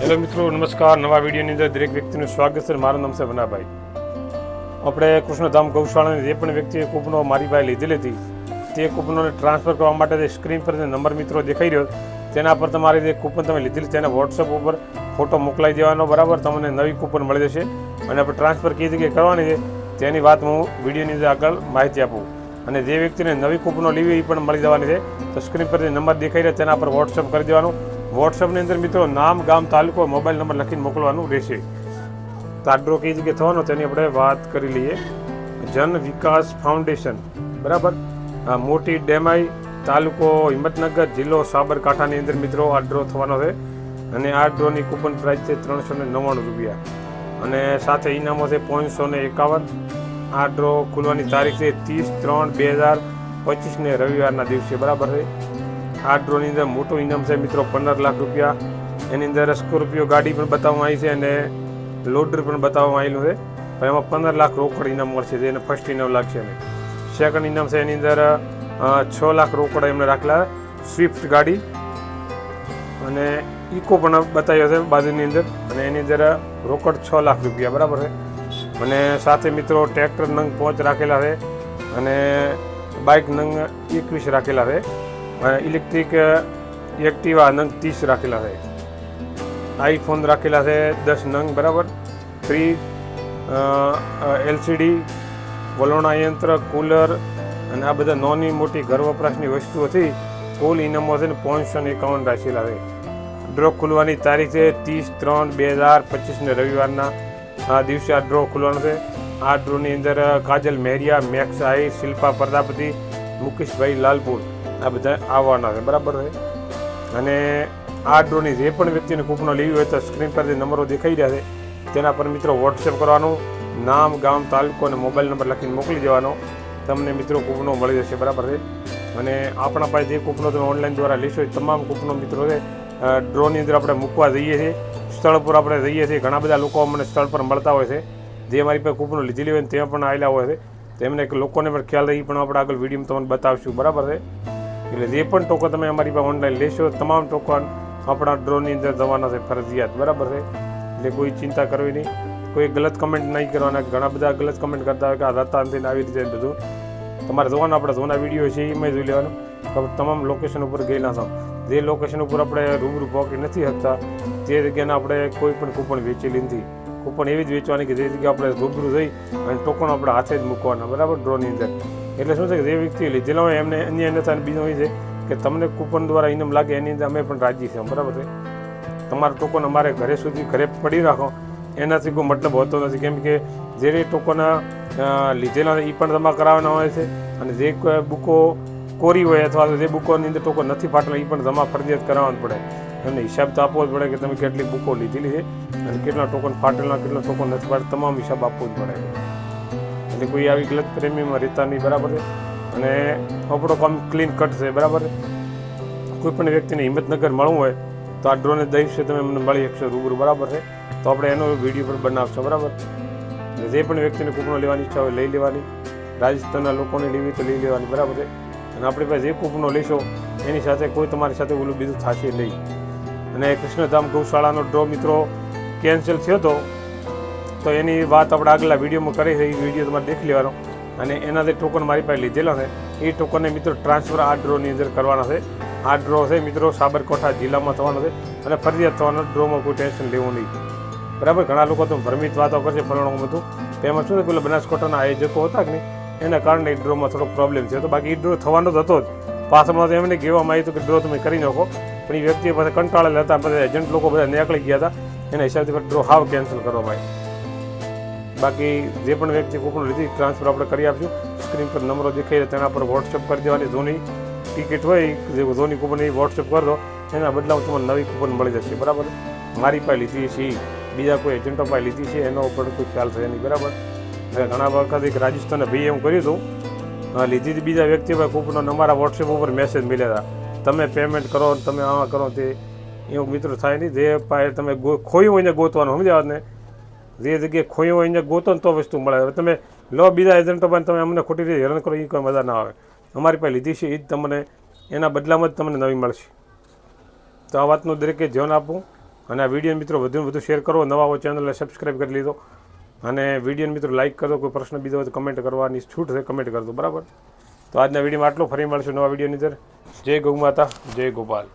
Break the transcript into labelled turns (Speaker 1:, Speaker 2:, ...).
Speaker 1: Hello મિત્રો, નમસ્કાર. નવા વિડીયોની અંદર દરેક વ્યક્તિનું સ્વાગત છે મારું નામ છે વનાભાઈ. આપણે કૃષ્ણધામ ગૌશાળાની જે પણ વ્યક્તિએ કૂપનો મારી પાસે લીધેલી હતી, તે કૂપનોને ટ્રાન્સફર કરવા માટે જે સ્ક્રીન પર જે નંબર મિત્રો દેખાઈ રહ્યો, તેના પર તમારી જે કૂપન તમે લીધેલી તેને વોટ્સઅપ ઉપર ફોટો મોકલાઈ દેવાનો, બરાબર? તમને નવી કૂપન મળી જશે અને આપણે ટ્રાન્સફર કઈ જગ્યાએ કરવાની છે, તેની વાત હું વિડીયોની અંદર આગળ માહિતી આપું. અને જે વ્યક્તિને નવી કૂપનો લેવી એ પણ મળી જવાની છે, તો સ્ક્રીન પર જે નંબર દેખાઈ રહ્યો, તેના પર વોટ્સઅપ કરી દેવાનું. વોટ્સઅપની અંદર મિત્રો નામ, ગામ, તાલુકો, મોબાઈલ નંબર લખીને મોકલવાનું રહેશે. તાડરો ડ્રો કઈ જગ્યાએ થવાનો તેની આપણે વાત કરી લઈએ. જન વિકાસ ફાઉન્ડેશન, બરાબર? મોટી ડેમાઈ તાલુકો હિંમતનગર જિલ્લો સાબરકાંઠાની અંદર મિત્રો આ ડ્રો થવાનો છે. અને આ ડ્રોની કૂપન પ્રાઇસ છે ત્રણસો ને નવ્વાણું રૂપિયા. અને સાથે ઇનામો છે પાંચસો ને એકાવન. આ ડ્રો ખુલવાની તારીખ છે ત્રીસ ત્રણ બે હજાર પચીસને રવિવારના દિવસે, બરાબર છે? આ ડ્રોની અંદર મોટું ઇનામ છે મિત્રો પંદર લાખ રૂપિયા. એની અંદર સ્કોર્પિયો ગાડી પણ બતાવવામાં આવી છે અને લોડર પણ બતાવવામાં આવેલું છે. પણ એમાં પંદર લાખ રોકડ ઇનામ મળશે એને ફર્સ્ટ ઇનામ લાગશે અને સેકન્ડ ઇનામ છે એની અંદર છ લાખ રોકડ એમને રાખેલા સ્વિફ્ટ ગાડી. અને ઇકો પણ બતાવ્યો છે બાજુની અંદર. અને એની અંદર રોકડ છ લાખ રૂપિયા, બરાબર છે? અને સાથે મિત્રો ટ્રેક્ટર નંગ પાંચ રાખેલા છે. અને બાઇક નંગ એકવીસ રાખેલા છે. ઇલેક્ટ્રિક એક્ટિવા નંગ ત્રીસ રાખેલા છે આઈફોન રાખેલા છે દસ નંગ બરાબર ફ્રીજ એલસીડી વલોણા યંત્ર કુલર અને આ બધા નોની મોટી ઘર વપરાશની વસ્તુઓથી કુલ ઇનામો છે ને પાંચસો ને એકાવન રાખેલા છે ડ્રો ખુલવાની તારીખ છે ત્રીસ ત્રણ બે હજાર પચીસને રવિવારના આ દિવસે આ ડ્રો ખુલવાનો છે આ ડ્રોની અંદર કાજલ મેરિયા મેક્સ આઈ શિલ્પા પ્રજાપતિ મુકેશભાઈ લાલપુર આ બધા આવવાના છે, બરાબર છે? અને આ ડ્રોની જે પણ વ્યક્તિને કૂપનો લેવી હોય તો સ્ક્રીન પર જે નંબરો દેખાઈ રહ્યા છે, તેના પર મિત્રો વોટ્સએપ કરવાનું, નામ, ગામ, તાલુકો અને મોબાઈલ નંબર લખીને મોકલી દેવાનો. તમને મિત્રો કૂપનો મળી જશે, બરાબર છે? અને આપણા પાસે જે કૂપનો તમે ઓનલાઈન દ્વારા લેશો, એ તમામ કૂપનો મિત્રો છે ડ્રોની અંદર આપણે મૂકવા જઈએ છીએ. સ્થળ પર આપણે જઈએ છીએ. ઘણા બધા લોકો અમને સ્થળ પર મળતા હોય છે. જે મારી પાસે કૂપનો લીધેલી હોય ને ત્યાં પણ આવેલા હોય છે. તેમને લોકોને પણ ખ્યાલ રહી પણ આપણે આગળ વિડીયોમાં તમને બતાવશું, બરાબર છે? એટલે જે પણ ટોકન તમે અમારી પાસે ઓનલાઈન લેશો, તમામ ટોકન આપણા ડ્રોની અંદર જવાના છે, ફરજિયાત. બરાબર છે? એટલે કોઈ ચિંતા કરવી નહીં. કોઈ ગલત કમેન્ટ નહીં કરવાના. ઘણા બધા ગલત કમેન્ટ કરતા હોય કે આ રતા નથી ને આવી રીતે બધું. તમારે જોવાના, આપણે જોવાના વીડિયો છે, એમાં જોઈ લેવાનું. તમામ લોકેશન ઉપર ગયેલા છો. જે લોકેશન ઉપર આપણે રૂબરૂ પહોંચી નથી શકતા તે જગ્યાને આપણે કોઈ પણ કૂપન વેચેલી નથી. કૂપન એવી જ વેચવાની કે જે જગ્યાએ આપણે રૂબરૂ જઈ અને ટોકન આપણે હાથે જ મૂકવાના. બરાબર? ડ્રોની અંદર. એટલે શું છે કે જે વ્યક્તિ લીધેલા હોય એમને અન્ય અન્યથા અને બીજું હોય છે કે તમને કૂપન દ્વારા ઇનામ લાગે એની અંદર અમે પણ રાજી છીએ, બરાબર છે? તમારા ટોકન અમારે ઘરે સુધી ઘરે પડી રાખો. એનાથી કોઈ મતલબ હોતો નથી. કેમ કે જે ટોકોના લીધેલા એ પણ જમા કરાવવાના હોય છે અને જે બુકો કોરી હોય અથવા તો જે બુકોની અંદર ટોકો નથી ફાટેલા એ પણ જમા ફરજિયાત કરાવવાનું પડે. એમને હિસાબ તો આપવો જ પડે કે તમે કેટલી બુકો લીધેલી છે અને કેટલા ટોકન ફાટેલા, કેટલા ટોકન નથી ફાટેલા, તમામ હિસાબ આપવો જ પડે. એટલે કોઈ આવી ગલત પ્રેમીમાં રહેતા નહીં, બરાબર અને આપણો કામ ક્લીન કટ છે, બરાબર છે? કોઈ પણ વ્યક્તિને હિંમતનગર મળવું હોય, તો આ ડ્રોને દિવસે તમે મને મળી શકશો રૂબરૂ, બરાબર છે? તો આપણે એનો વીડિયો પણ બનાવશો, બરાબર? એટલે જે પણ વ્યક્તિને કૂપનો લેવાની ઈચ્છા હોય, લઈ લેવાની. રાજસ્થાનના લોકોને લેવી તો લઈ લેવાની, બરાબર છે? અને આપણી પાસે જે કૂપનો લેશો, એની સાથે કોઈ તમારી સાથે ઓલું બીજું થશે નહીં. અને કૃષ્ણધામ ગૌશાળાનો ડ્રો મિત્રો કેન્સલ થયો હતો તો એની વાત આપણે આગલા વિડીયોમાં કરી છે એ વીડિયો તમારે દેખી લેવાનો. અને એના જે ટોકન મારી પાસે લીધેલા છે. એ ટોકનને મિત્રો ટ્રાન્સફર આ ડ્રોની અંદર કરવાના છે. આ ડ્રો છે મિત્રો સાબરકાંઠા જિલ્લામાં થવાનો છે. અને ફરજિયાત થવાનો ડ્રોમાં કોઈ ટેન્શન લેવું નહીં. બરાબર? ઘણા લોકો તો ભ્રમિત વાતો કરશે ફલાણું બધું. તેમાં શું પેલા બનાસકાંઠાના આયોજકો હતા કે નહીં? એના કારણે એ ડ્રોમાં થોડો પ્રોબ્લેમ છે તો બાકી ડ્રો થવાનો જ હતો જ. પાછળમાં તો એમને કહેવામાં આવ્યું હતું કે ડ્રો તમે કરી નાખો. પણ એ વ્યક્તિ પાસે કંટાળેલા હતા. બધા એજન્ટ લોકો બધા નીકળી ગયા હતા. એના હિસાબથી ડ્રો હાવ કેન્સલ કરવામાં આવી બાકી જે પણ વ્યક્તિ કૂપન લીધી ટ્રાન્સફર આપણે કરી આપશું. સ્ક્રીન પર નંબરો રહ્યા તેના પર વોટ્સઅપ કરી દેવાની. ધોની ટિકિટ હોય, જે ધોની કૂપન એ વોટ્સઅપ કરી દો, એના બદલામાં તમને નવી કૂપન મળી જશે. બરાબર? મારી પાસે લીધી છે, બીજા કોઈ એજન્ટો પાસે લીધી છે, એનો ઉપર કોઈ ખ્યાલ થયો નહીં. બરાબર? મેં ઘણા વખત એક રાજસ્થાને ભાઈ એમ કર્યું હતું લીધી હતી બીજા વ્યક્તિ પાસે કૂપનો અમારા વોટ્સએપ ઉપર મેસેજ મળ્યા હતા. તમે પેમેન્ટ કરો તમે આમાં કરો તે. એવું મિત્રો થાય નહીં. જે પાસે તમે ખોયું હોય ને ગોતવાનું, સમજ્યા ને? જે જગ્યાએ ખોયો હોય, એને ગોતો ને તો વસ્તુ મળે. હવે તમે લો બીજા એજન્ટો પણ તમે અમને ખોટી રીતે હેરાન કરો એ કોઈ મજા ના આવે. અમારી પાસે લીધી છે એ જ તમને એના બદલામાં જ તમને નવી મળશે. તો આ વાતનું દરેકે ધ્યાન આપું અને આ વીડિયો મિત્રો વધુ વધુ શેર કરો નવા હો ચેનલને સબસ્ક્રાઈબ કરી લીધો. અને વિડીયોને મિત્રો લાઇક કરો. કોઈ પ્રશ્ન બીજો હોય તો કમેન્ટ કરવાની છૂટ છે કમેન્ટ કરજો બરાબર? તો આજના વિડીયોમાં આટલો. ફરી મળશે નવા વિડીયોની અંદર. જય ગૌ માતા, જય ગોપાલ.